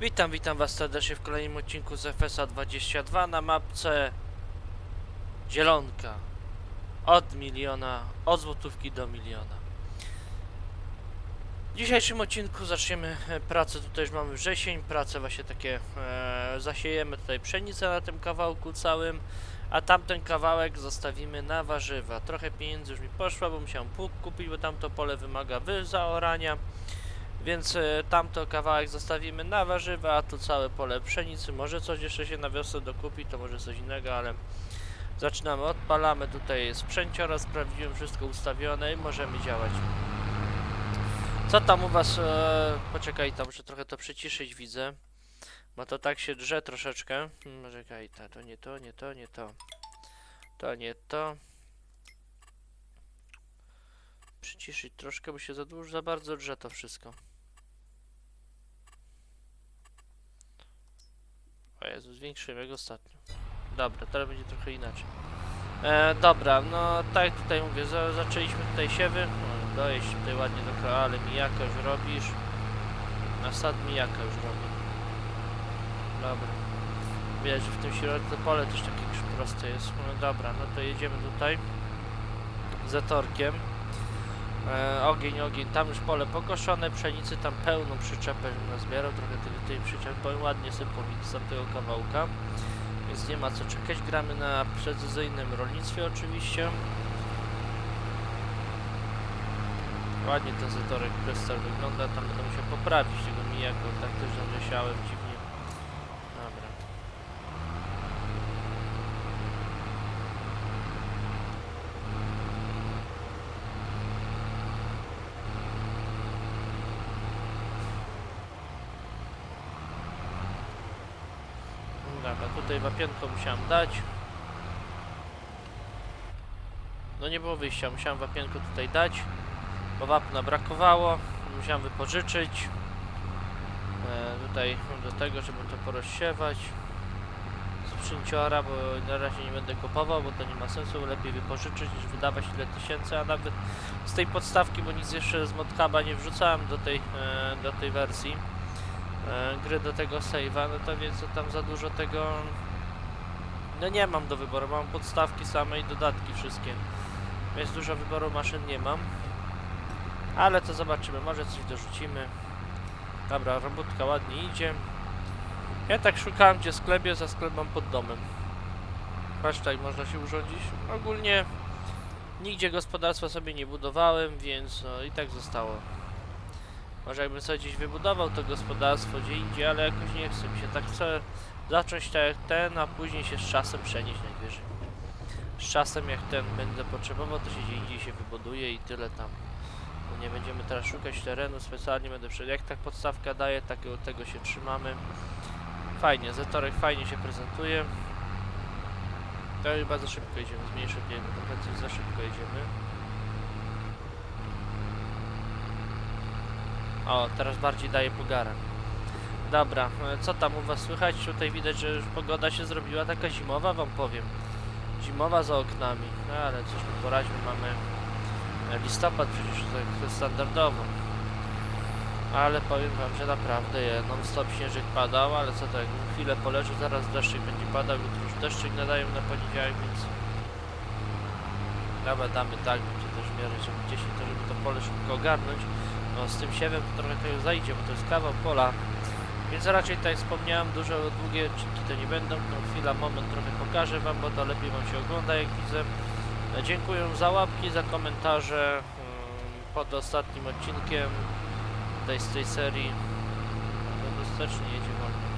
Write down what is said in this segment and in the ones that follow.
Witam, witam was serdecznie w kolejnym odcinku z FSA 22 na mapce Zielonka. Od miliona, od złotówki do miliona. W dzisiejszym odcinku zaczniemy e, pracę, tutaj już mamy wrzesień, pracę właśnie takie, e, zasiejemy tutaj pszenicę na tym kawałku całym, a tamten kawałek zostawimy na warzywa. Trochę pieniędzy już mi poszło, bo musiałem pług kupić, bo tamto pole wymaga wy zaorania. Więc e, tamto kawałek zostawimy na warzywa, a tu całe pole pszenicy. Może coś jeszcze się na wiosnę dokupi, to może coś innego, ale zaczynamy, odpalamy. Tutaj sprzęciora, sprawdziłem wszystko ustawione i możemy działać. Co tam u was? E, poczekaj, tam muszę trochę to przyciszyć, widzę. Bo to tak się drze troszeczkę. Hmm, Poczekaj, ta, to nie to, nie to, nie to. To nie to. Przyciszyć troszkę, bo się za dużo, za bardzo drze to wszystko. O Jezu, zwiększyłem jak ostatnio. Dobra, teraz będzie trochę inaczej. E, dobra, no tak tutaj mówię, za, zaczęliśmy tutaj siewy. O, dojeść tutaj ładnie do kraja, ale mijaka już robisz. Na sad mijaka już robię. Dobra. Widać, że w tym środku pole też takie proste jest. No dobra, no to jedziemy tutaj. Zatorkiem. E, ogień, ogień, tam już pole pokoszone, pszenicy tam pełną przyczepę żebym nazbierał, trochę tej, tej przyczepy, ładnie powinno z tamtego kawałka, więc nie ma co czekać, gramy na precyzyjnym rolnictwie oczywiście. Ładnie ten zatorek Prestar wygląda, tam będę musiał poprawić tego mijako, tak też zasiałem dziwnie. Dobra. Dobra, tutaj wapienko musiałem dać. No nie było wyjścia, musiałem wapienko tutaj dać, bo wapna brakowało, musiałem wypożyczyć. E, tutaj do tego, żeby to porozsiewać. Sprzęciora, bo na razie nie będę kupował, bo to nie ma sensu, lepiej wypożyczyć niż wydawać tyle tysięcy, a nawet z tej podstawki, bo nic jeszcze z modkaba nie wrzucałem do tej, e, do tej wersji gry do tego save'a, no to więc tam za dużo tego no nie mam do wyboru, mam podstawki same i dodatki wszystkie. Więc dużo wyboru maszyn nie mam. Ale to zobaczymy, może coś dorzucimy. Dobra, robótka ładnie idzie. Ja tak szukałem gdzie sklepie, za sklep mam pod domem. Patrz tak można się urządzić. Ogólnie nigdzie gospodarstwa sobie nie budowałem, więc no, i tak zostało może jakbym sobie gdzieś wybudował to gospodarstwo gdzie indziej, ale jakoś nie chce mi się. Tak chcę zacząć tak jak ten, a później się z czasem przenieść najwyżej. Z czasem jak ten będę potrzebował, to się gdzie indziej się wybuduje i tyle tam. No nie będziemy teraz szukać terenu specjalnie, będę przed jak tak podstawka daje, tak tego się trzymamy. Fajnie, Zetorek fajnie się prezentuje. To chyba za szybko jedziemy, zmniejszę biegu, trochę coś za szybko jedziemy. O, teraz bardziej daje pogara. Dobra, e, co tam u was słychać? Tutaj widać, że już pogoda się zrobiła taka zimowa, wam powiem. Zimowa za oknami. No, ale cóż my poradźmy, mamy listopad przecież tak standardowo. Ale powiem wam, że naprawdę je, non stop śnieżek padał, ale co tak, chwilę poleży, zaraz deszczyk będzie padał, jutro już deszczyk nadają na poniedziałek, więc... Dobra, damy tak, będzie też w miarę, żeby gdzieś to, żeby to pole szybko ogarnąć. No z tym siewem trochę już zajdzie, bo to jest kawał pola. Więc raczej tak jak wspomniałem, dużo długie odcinki to nie będą. No chwila, moment trochę pokażę wam, bo to lepiej wam się ogląda jak widzę. Dziękuję za łapki, za komentarze mm, pod ostatnim odcinkiem tej z tej serii. No dostatecznie jedzie wolno.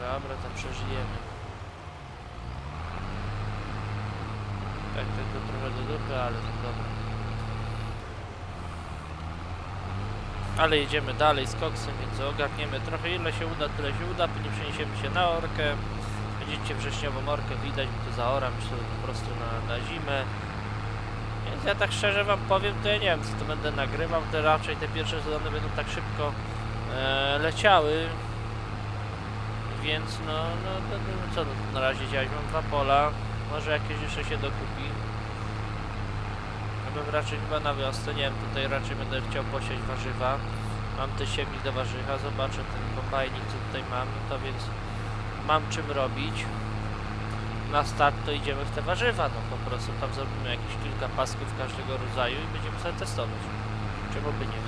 Dobra, tam przeżyjemy. Tak, tak to trochę do dupy, ale to dobra. Ale jedziemy dalej z koksem, więc ogarniemy trochę ile się uda, tyle się uda, później przeniesiemy się na orkę. Będziecie wrześniową orkę widać, bo to zaoram się po prostu na, na zimę. Więc ja tak szczerze wam powiem, to ja nie wiem co to będę nagrywał, to raczej te pierwsze sezony będą tak szybko e, leciały. Więc no, no, no, no co no, na razie działać, mam dwa pola, może jakieś jeszcze się dokupi. Bym raczej chyba na wiosnę, nie wiem, tutaj raczej będę chciał posiać warzywa. Mam te siewnik do warzycha, zobaczę ten kombajnik, co tutaj mam, no to więc mam czym robić. Na start to idziemy w te warzywa, no po prostu tam zrobimy jakieś kilka pasków każdego rodzaju i będziemy sobie testować. Czemu by nie?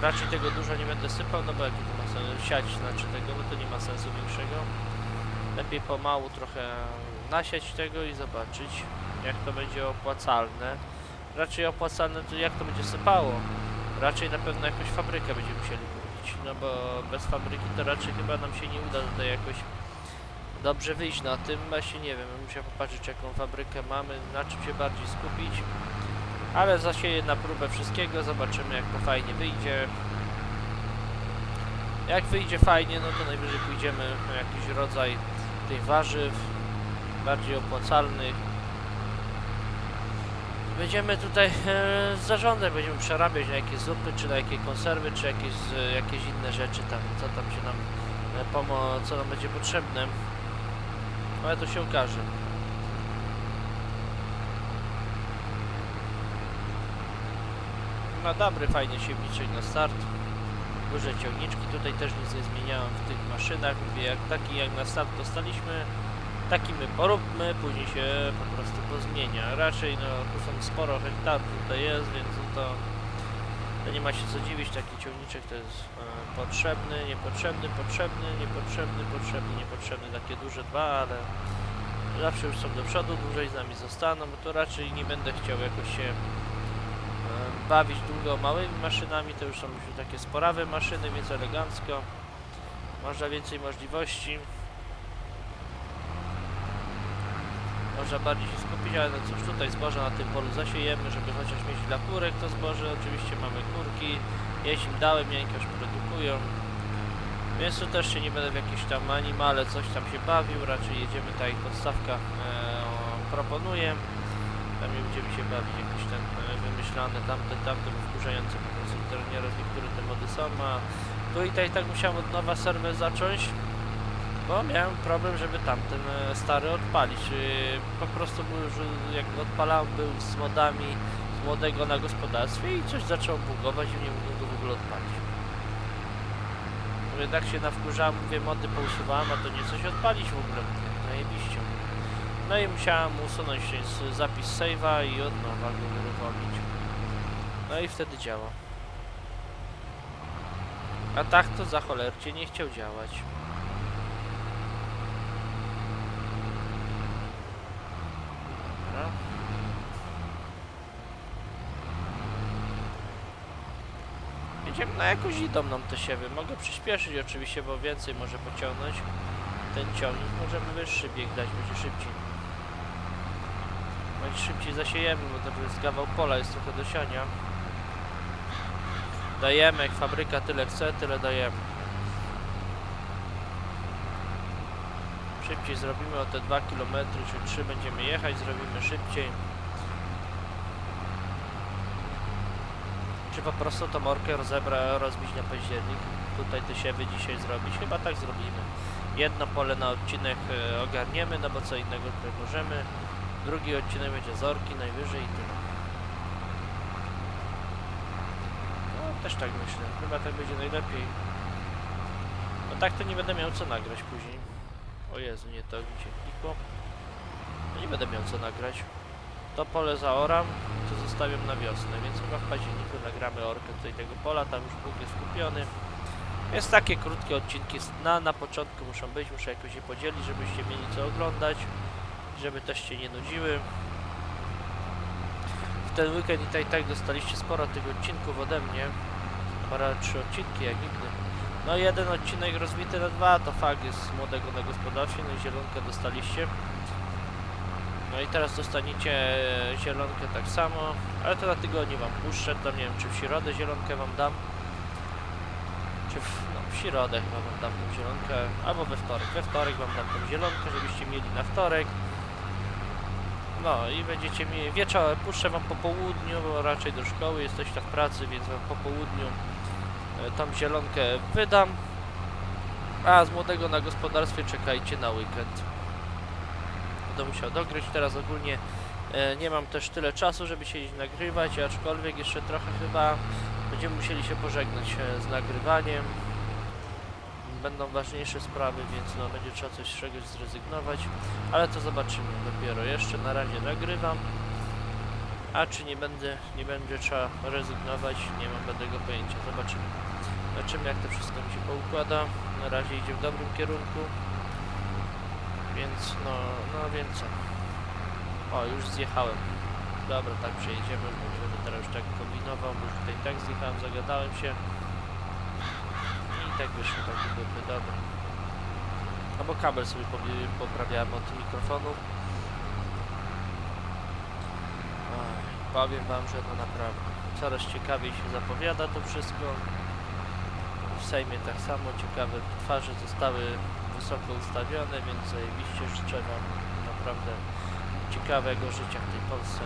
Raczej tego dużo nie będę sypał, no bo jaki to ma sens, siać znaczy tego, no to nie ma sensu większego. Lepiej pomału trochę nasiać tego i zobaczyć, jak to będzie opłacalne. Raczej opłacalne to jak to będzie sypało. Raczej na pewno jakąś fabrykę będziemy musieli kupić, no bo bez fabryki to raczej chyba nam się nie uda tutaj jakoś dobrze wyjść na tym. Właśnie nie wiem, muszę popatrzeć jaką fabrykę mamy, na czym się bardziej skupić. Ale zasieję na próbę wszystkiego, zobaczymy jak to fajnie wyjdzie. Jak wyjdzie fajnie, no to najwyżej pójdziemy na jakiś rodzaj tych warzyw bardziej opłacalnych. Będziemy tutaj e, z zarządem będziemy przerabiać na jakieś zupy, czy na jakieś konserwy, czy jakieś, e, jakieś inne rzeczy tam, co tam się nam e, pomo co nam będzie potrzebne. Ale to się okaże. Ma dobry, fajnie siewniczek na start. Duże ciągniczki, tutaj też nic nie zmieniałem w tych maszynach. Mówię, jak taki jak na start dostaliśmy, taki my poróbmy, później się po prostu pozmienia. Raczej no tu są sporo hektarów tutaj jest, więc to, to nie ma się co dziwić, taki ciągniczek to jest e, potrzebny, niepotrzebny, potrzebny, niepotrzebny, potrzebny, niepotrzebny, takie duże dwa, ale zawsze już są do przodu, dłużej z nami zostaną, bo to raczej nie będę chciał jakoś się e, bawić długo małymi maszynami, to już są już takie sporawe maszyny, więc elegancko, można więcej możliwości. Można bardziej się skupić, ale no cóż, tutaj zboże na tym polu zasiejemy, żeby chociaż mieć dla kurek to zboże. Oczywiście mamy kurki, jeść im dałem, jajka już produkują. Więc tu też się nie będę w jakieś tam animale, coś tam się bawił, raczej jedziemy tak jak podstawka e, proponuje. Tam nie będziemy się bawić jakieś tam e, wymyślane tamte, tamte, wkurzające po prostu nieraz niektóre te mody są, a tu i tak, tak musiałem od nowa serwer zacząć. Bo miałem problem, żeby tamten e, stary odpalić. Yy, Po prostu był, że jak odpalałem był z modami z młodego na gospodarstwie i coś zaczęło bugować i nie mogłem go w ogóle odpalić. Mówię, tak się nawkurzałem, mówię, mody pousuwałem, a to nie coś odpalić w ogóle. Mówię, Zajebiście. No i musiałem usunąć zapis save'a i od nowa go uruchomić. No i wtedy działa. A tak to za cholercie nie chciał działać. Dobra. Na jakąś idą nam te siewy. Mogę przyspieszyć oczywiście, bo więcej może pociągnąć. Ten ciągnik możemy wyższy bieg dać, będzie szybciej. Będzie szybciej zasiejemy, bo to jest kawał pola, jest trochę do siania. Dajemy, jak fabryka tyle chce, tyle dajemy. Szybciej zrobimy o te 2 km czy 3 będziemy jechać, zrobimy szybciej. Czy po prostu tą morkę rozebra, rozbić na październik? Tutaj te siewy dzisiaj zrobić? Chyba tak zrobimy. Jedno pole na odcinek e, ogarniemy, no bo co innego tutaj możemy. Drugi odcinek będzie z orki najwyżej i tyle. No też tak myślę. Chyba tak będzie najlepiej. No tak to nie będę miał co nagrać później. O Jezu, nie to mi się klikło. No nie będę miał co nagrać. To pole zaoram, to zostawiam na wiosnę, więc chyba w październiku nagramy orkę tutaj tego pola, tam już Bóg jest kupiony. Więc takie krótkie odcinki na, na początku muszą być, muszę jakoś je podzielić, żebyście mieli co oglądać, żeby też się nie nudziły. W ten weekend i tak, i tak dostaliście sporo tych odcinków ode mnie. Chyba trzy odcinki jak nigdy. No jeden odcinek rozbity na dwa, to fakt jest z młodego na gospodarstwie, no i zielonkę dostaliście. No i teraz dostaniecie e, zielonkę tak samo, ale to na tygodniu wam puszczę, to nie wiem czy w środę zielonkę wam dam. Czy w, no, w środę chyba wam dam tą zielonkę, albo we wtorek. We wtorek wam dam tą zielonkę, żebyście mieli na wtorek. No i będziecie mieli wieczorem, puszczę wam po południu, bo raczej do szkoły jesteście w pracy, więc wam po południu e, tą zielonkę wydam. A z młodego na gospodarstwie czekajcie na weekend. Będę musiał dogryźć. Teraz ogólnie e, nie mam też tyle czasu, żeby siedzieć nagrywać, aczkolwiek jeszcze trochę chyba Będziemy musieli się pożegnać e, z nagrywaniem. Będą ważniejsze sprawy, więc no, będzie trzeba coś z czegoś zrezygnować, ale to zobaczymy dopiero. Jeszcze na razie nagrywam. A czy nie będę, nie będzie trzeba rezygnować, nie mam żadnego pojęcia. Zobaczymy. Zobaczymy jak to wszystko mi się poukłada. Na razie idzie w dobrym kierunku. Więc no, no więc co. O, już zjechałem. Dobra, tak przejedziemy, bo nie będę teraz tak kombinował, bo już tutaj tak zjechałem, zagadałem się. I tak wyszło tak dupy, dobra. Albo kabel sobie poprawiałem od mikrofonu. Powiem wam, że to naprawdę coraz ciekawiej się zapowiada to wszystko. W Sejmie tak samo ciekawe twarze zostały wysoko ustawione, więc zajebiście życzę wam naprawdę ciekawego życia w tej Polsce.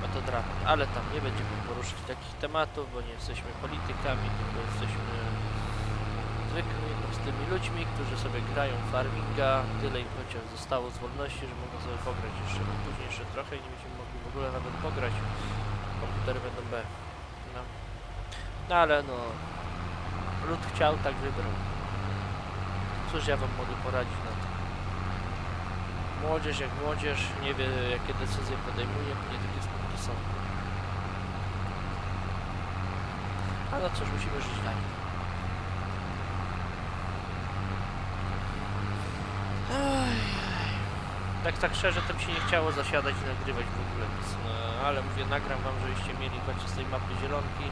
No to dramat, ale tam nie będziemy poruszyć takich tematów, bo nie jesteśmy politykami, tylko jesteśmy zwykłymi prostymi ludźmi, którzy sobie grają farminga, tyle im chociaż zostało z wolności, że mogą sobie pograć jeszcze, bo później jeszcze trochę i nie będziemy mogli w ogóle nawet pograć. Komputery będą B. No. no ale no, lud chciał, tak wybrał. Cóż ja wam mogę poradzić na to? Młodzież jak młodzież, nie wie jakie decyzje podejmuje, nie takie skutki są. A no cóż, musimy żyć dalej. Ej, ej. Tak, tak szczerze, to mi się nie chciało zasiadać i nagrywać w ogóle nic. No, ale mówię, nagram wam, żebyście mieli chociaż z tej mapy zielonki.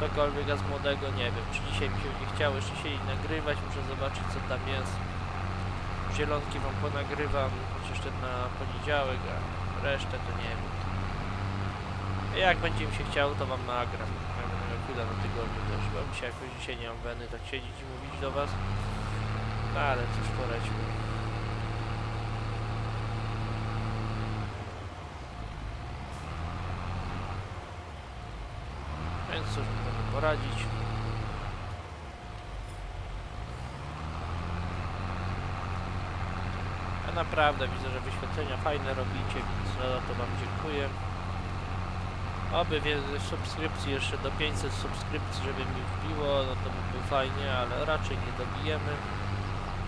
Cokolwiek a z młodego, nie wiem. Czy dzisiaj mi się nie chciało jeszcze siedzieć nagrywać, muszę zobaczyć co tam jest. Zielonki wam ponagrywam, chociaż ten na poniedziałek, a resztę to nie wiem. Jak będzie mi się chciało, to wam nagram. Jak będę miał chwilę na tygodniu też, bo się jakoś dzisiaj nie mam weny tak siedzieć i mówić do was. No ale cóż poradźmy. Więc cóż możemy poradzić. Ja naprawdę widzę, że wyświetlenia fajne robicie, więc za to wam dziękuję. Oby subskrypcji, jeszcze do 500 subskrypcji, żeby mi wbiło, no to by było fajnie, ale raczej nie dobijemy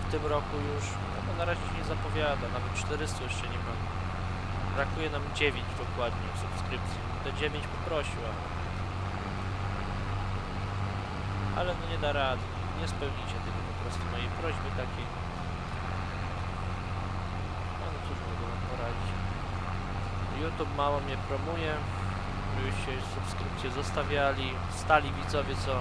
w tym roku już. No bo na razie się nie zapowiada, nawet 400 jeszcze nie mamy. Brakuje nam 9 dokładnie subskrypcji. Te 9 poprosił, ale... no nie da rady. Nie spełnicie tego po prostu mojej prośby takiej. No, no cóż mogę wam poradzić. YouTube mało mnie promuje. Byście subskrypcje zostawiali. Stali widzowie, co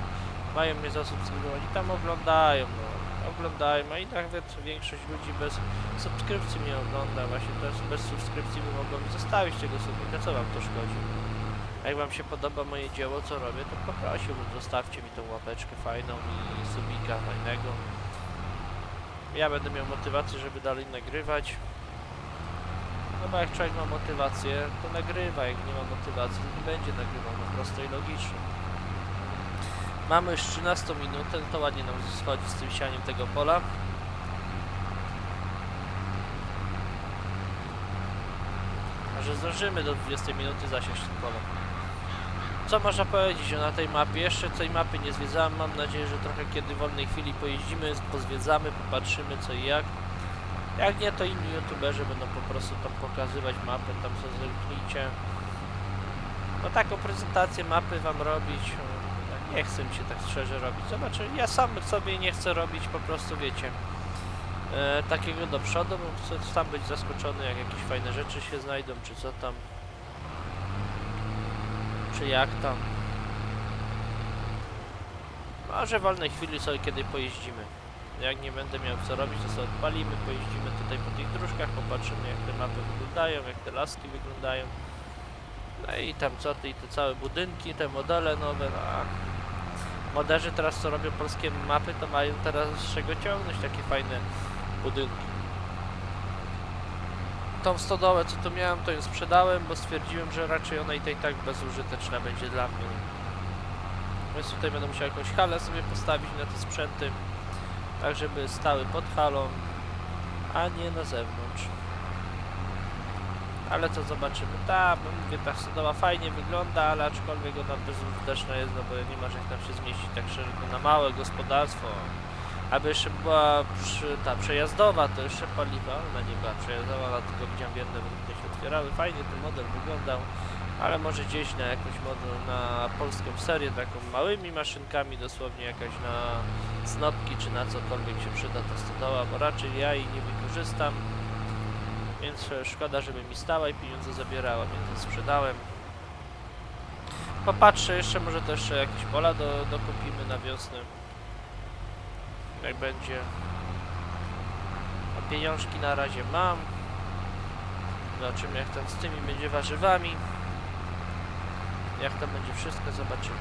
mają mnie zasubskrybować i tam oglądają. No, oglądają, a i nawet większość ludzi bez subskrypcji mnie ogląda. Właśnie też bez subskrypcji by mogło mi zostawić tego subika. Co wam to szkodzi? Jak wam się podoba moje dzieło, co robię, to poprosiłbym, zostawcie mi tą łapeczkę fajną i subika fajnego. Ja będę miał motywację, żeby dalej nagrywać. No bo jak człowiek ma motywację, to nagrywa, jak nie ma motywacji, to nie będzie nagrywał, no prosto i logicznie. Mamy już 13 minutę, to ładnie nam schodzi z tym sianiem tego pola. Może zdążymy do 20 minuty zasiąść tym polem. Co można powiedzieć na tej mapie? Jeszcze tej mapy nie zwiedzałem, mam nadzieję, że trochę kiedy wolnej chwili pojeździmy, pozwiedzamy, popatrzymy co i jak. Jak nie, to inni youtuberzy będą po prostu tam pokazywać mapę, tam co zerknijcie. No taką prezentację mapy wam robić, e, nie chcę się tak szczerze robić. Zobaczę, ja sam sobie nie chcę robić po prostu, wiecie, e, takiego do przodu, bo chcę sam być zaskoczony, jak jakieś fajne rzeczy się znajdą, czy co tam. Czy jak tam. Może w wolnej chwili sobie kiedy pojeździmy. Jak nie będę miał co robić, to sobie odpalimy, pojeździmy tutaj po tych dróżkach, popatrzymy jak te mapy wyglądają, jak te laski wyglądają. No i tam co, te, i te całe budynki, te modele nowe, no moderzy teraz co robią polskie mapy, to mają teraz z czego ciągnąć takie fajne budynki. Tą stodołę co tu miałem, to ją sprzedałem, bo stwierdziłem, że raczej ona i tak, tak bezużyteczna będzie dla mnie. Więc tutaj będę musiał jakąś halę sobie postawić na te sprzęty tak żeby stały pod halą, a nie na zewnątrz. Ale to zobaczymy. Ta, mówię, ta stodoła fajnie wygląda, ale aczkolwiek ona bezużyteczna jest, no bo nie masz jak tam się zmieścić tak szeroko na małe gospodarstwo. Aby jeszcze była przy, ta przejazdowa, to jeszcze paliwa, ona nie była przejazdowa, tylko widziałem jedne wrótnie się otwierały. Fajnie ten model wyglądał, ale może gdzieś na jakąś model, na polską serię, taką małymi maszynkami, dosłownie jakaś na snopki, czy na cokolwiek się przyda ta stodoła, bo raczej ja jej nie wykorzystam. Więc szkoda, żeby mi stała i pieniądze zabierała, więc sprzedałem. Popatrzę jeszcze, może też jeszcze jakieś pola do, dokupimy na wiosnę. Jak będzie. A pieniążki na razie mam. Zobaczymy jak tam z tymi będzie warzywami. Jak tam będzie wszystko, zobaczymy.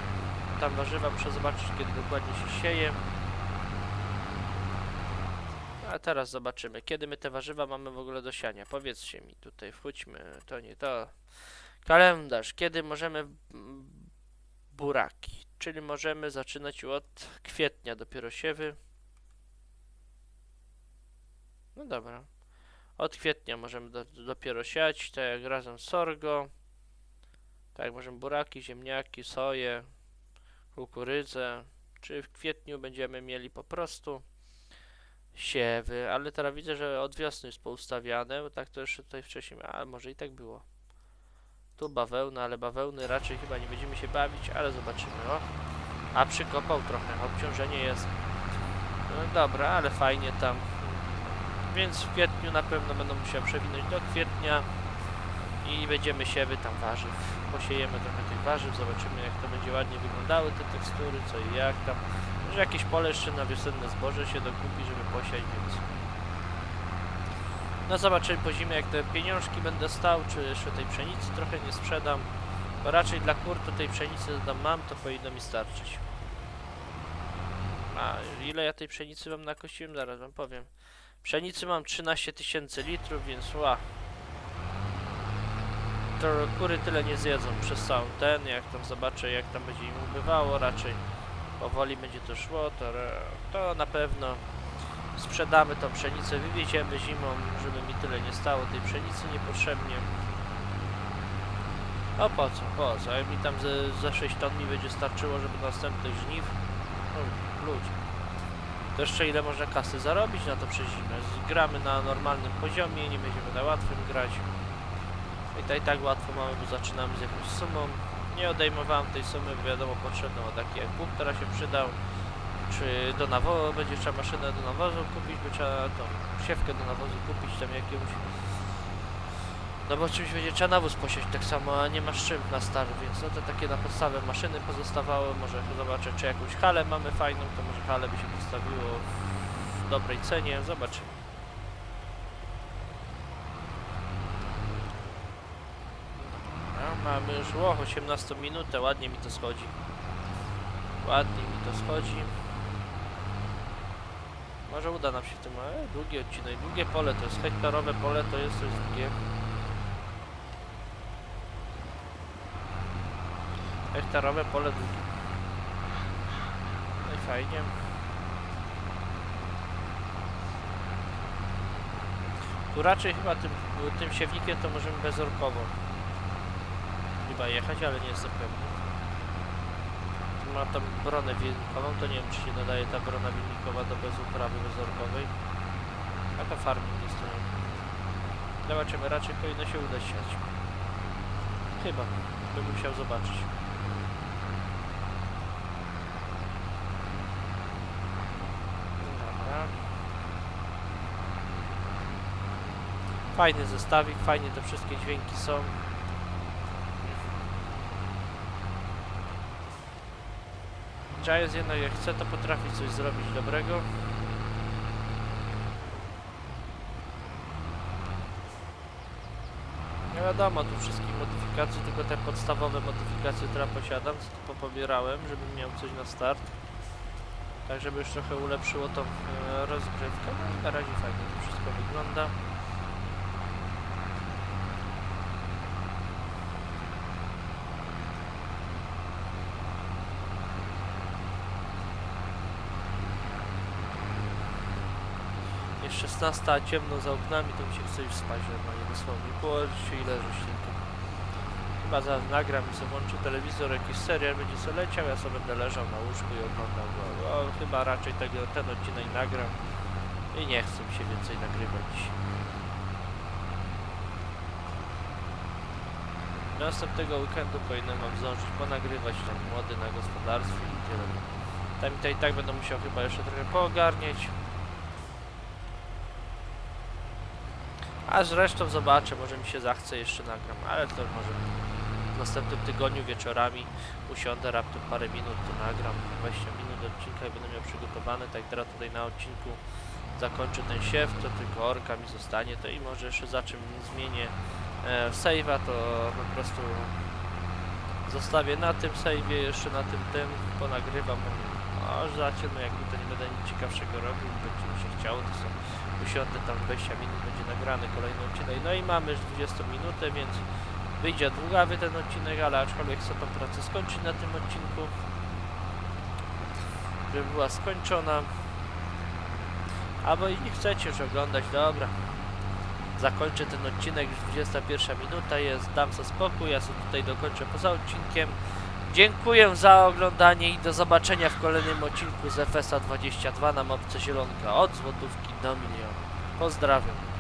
Tam warzywa muszę zobaczyć kiedy dokładnie się sieje. A teraz zobaczymy, kiedy my te warzywa mamy w ogóle do siania. Powiedzcie mi tutaj, wchódźmy, to nie to. Kalendarz, kiedy możemy buraki, czyli możemy zaczynać od kwietnia dopiero siewy. No dobra. Od kwietnia możemy do, dopiero siać, tak jak razem sorgo. Tak, możemy buraki, ziemniaki, soję, kukurydzę. Czy w kwietniu będziemy mieli po prostu siewy, ale teraz widzę, że od wiosny jest poustawiane, bo tak to jeszcze tutaj wcześniej, a może i tak było. Tu bawełna, ale bawełny raczej chyba nie będziemy się bawić, ale zobaczymy, o. A przykopał trochę, obciążenie jest. No dobra, ale fajnie tam. Więc w kwietniu na pewno będą musiał przewinąć do kwietnia i będziemy siewy tam warzyw. Posiejemy trochę tych warzyw, zobaczymy jak to będzie ładnie wyglądały te tekstury, co i jak tam. Może jakieś pole jeszcze na wiosenne zboże się dokupi, żeby posiać, więc... No zobaczymy po zimie jak te pieniążki będę stał, czy jeszcze tej pszenicy trochę nie sprzedam. Bo raczej dla kur to tej pszenicy tam mam, to powinno mi starczyć. A ile ja tej pszenicy wam nakosiłem? Zaraz wam powiem. Pszenicy mam 13 tysięcy litrów, więc ła. To kury tyle nie zjedzą przez cały ten, jak tam zobaczę jak tam będzie im ubywało, raczej powoli będzie to szło, to, to na pewno sprzedamy tą pszenicę, wywieziemy zimą, żeby mi tyle nie stało tej pszenicy niepotrzebnie. No po co, po co, jak mi tam ze, ze 6 ton mi będzie starczyło, żeby następnych żniw, no ludzie. To jeszcze ile można kasy zarobić na to przez zimę. Gramy na normalnym poziomie, nie będziemy na łatwym grać. I tak, i tak łatwo mamy, bo zaczynamy z jakąś sumą. Nie odejmowałem tej sumy, bo wiadomo, potrzebną taki jak Bóg teraz się przydał. Czy do nawozu, będzie trzeba maszynę do nawozu kupić, by trzeba tą siewkę do nawozu kupić tam jakiegoś. No bo czymś będzie trzeba nawóz posiać tak samo, a nie masz czym na start, więc no to takie na podstawę maszyny pozostawały. Może zobaczę, czy jakąś halę mamy fajną, to może halę by się postawiło w dobrej cenie. Zobaczymy. No, mamy już o, 18 minutę, ładnie mi to schodzi. Ładnie mi to schodzi. Może uda nam się w tym, ale długi odcinek, długie pole to jest hektarowe pole, to jest coś długie. Hektarowe pole. No i fajnie. Tu raczej chyba tym, tym siewnikiem to możemy bezorkowo chyba jechać, ale nie jestem pewny. Ma tam bronę wilnikową, to nie wiem czy się nadaje ta brona wilnikowa do bezuprawy bezorkowej. A to farming jest to. Zobaczymy, raczej powinno się udać siać. Chyba, bym musiał zobaczyć. Dobra. Fajny zestawik, fajnie te wszystkie dźwięki są. Giants jednak jak chce, to potrafi coś zrobić dobrego. Nie wiadomo, tu wszystkich modyfikacji, tylko te podstawowe modyfikacje, które posiadam, co tu popobierałem, żebym miał coś na start. Tak, żeby już trochę ulepszyło tą e, rozgrywkę. No i na razie fajnie to wszystko wygląda. 16, a ciemno za oknami, to mi się chce już spać normalnie dosłownie. Położyć się i leżeć tylko. Chyba za, nagram i sobie włączę telewizor, jakiś serial będzie sobie leciał, ja sobie będę leżał na łóżku i oglądał go. Chyba raczej tego, ten odcinek nagram i nie chcę mi się więcej nagrywać dzisiaj. Następnego weekendu powinienem wam zdążyć ponagrywać tam młody na gospodarstwie i tyle. Tam to i tak będę musiał chyba jeszcze trochę poogarnieć. A zresztą zobaczę, może mi się zachce jeszcze nagram, ale to może w następnym tygodniu wieczorami usiądę raptem parę minut, to nagram. 20 minut odcinka i będę miał przygotowane, tak teraz tutaj na odcinku zakończę ten siew, to tylko orka mi zostanie, to i może jeszcze za czym zmienię e, save'a, to po prostu zostawię na tym save'ie, jeszcze na tym tym, ponagrywam, zacie, no jakby to nie będę nic ciekawszego robił, będzie mi się chciało, to są usiądę tam 20 minut, będzie nagrany kolejny odcinek, no i mamy już 20 minutę, więc wyjdzie długawy ten odcinek, ale aczkolwiek chcę tą pracę skończyć na tym odcinku, żeby była skończona. Albo i nie chcecie już oglądać, dobra. Zakończę ten odcinek, już 21 minuta jest, dam sobie spokój, ja sobie tutaj dokończę poza odcinkiem. Dziękuję za oglądanie i do zobaczenia w kolejnym odcinku z FSA 22 na mapce zielonka od złotówki do miliona. Pozdrawiam.